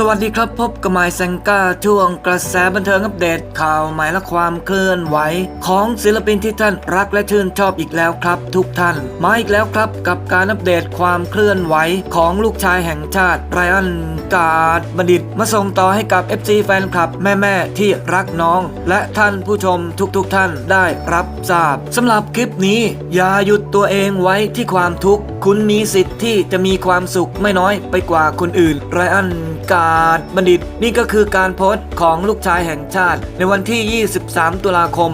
สวัสดีครับพบกับไมายแซงก้าช่วงกระแสบันเทิงอัปเดตข่าวใหม่และความเคลื่อนไหว ของศิลปินที่ท่านรักและชื่นชอบอีกแล้วครับ ทุกท่าน มาอีกแล้วครับกับการอัปเดตความเคลื่อนไหวของลูกชายแห่งชาติไรอันกาดบัณฑิต มาส่งต่อให้กับ FC แฟนคลับแม่ๆที่รักน้อง และท่านผู้ชมทุกๆท่านได้รับทราบสำหรับคลิปนี้ อย่าหยุดตัวเองไว้ที่ความทุกข์คุณมีสิทธิ์ที่จะมีความสุขไม่น้อยไปกว่าคนอื่นไรอันกาดบัณฑิต นี่ก็คือการโพสต์ของลูกชายแห่งชาติ ในวันที่ 23 ตุลาคม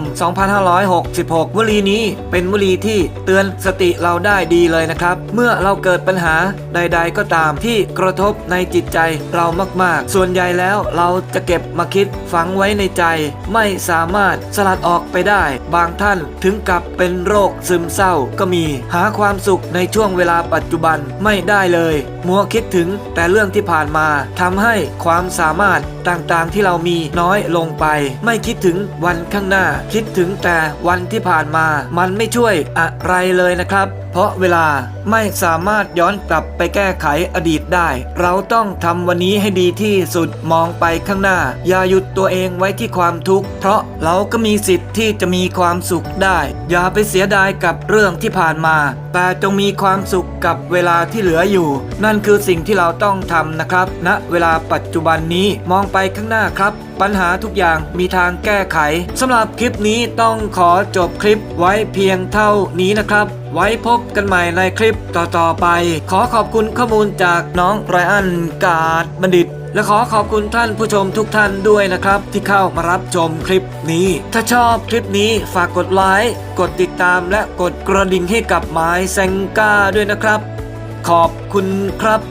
2566วลีนี้เป็นวลีที่เตือนสติเราได้ดีเลยนะครับ เมื่อเราเกิดปัญหาใด ๆ ก็ตามที่กระทบในจิตใจเรามาก ๆ ส่วนใหญ่แล้วเราจะเก็บมาคิดฝังไว้ในใจ ไม่สามารถสลัดออกไปได้ บางท่านถึงกับเป็นโรคซึมเศร้าก็มีหาความสุขในช่วงเวลาปัจจุบันไม่ได้เลย มัวคิดถึงแต่เรื่องที่ผ่านมาทำให้ความสามารถต่างๆที่เรามีน้อยลงไป ไม่คิดถึงวันข้างหน้า คิดถึงแต่วันที่ผ่านมา มันไม่ช่วยอะไรเลยนะครับ เพราะเวลาไม่สามารถย้อนกลับไปแก้ไขอดีตได้ เราต้องทำวันนี้ให้ดีที่สุดมองไปข้างหน้า อย่าหยุดตัวเองไว้ที่ความทุกข์ เพราะเราก็มีสิทธิ์ที่จะมีความสุขได้ อย่าไปเสียดายกับเรื่องที่ผ่านมา แต่จงมีความสุขกับเวลาที่เหลืออยู่ นั่นคือสิ่งที่เราต้องทำนะครับณเวลาปัจจุบันนี้มองไปข้างหน้าครับ ปัญหาทุกอย่างมีทางแก้ไขสำหรับคลิปนี้ต้องขอจบคลิปไว้เพียงเท่านี้นะครับ ไว้พบกันใหม่ในคลิปต่อๆไป ขอขอบคุณข้อมูลจากน้องไรอันกาดบัณฑิตและขอขอบคุณท่านผู้ชมทุกท่านด้วยนะครับ ที่เข้ามารับชมคลิปนี้ ถ้าชอบคลิปนี้ฝากกดไลค์กดติดตามและกดกระดิ่งให้กับไม้แซงก้าด้วยนะครับ ขอบคุณครับ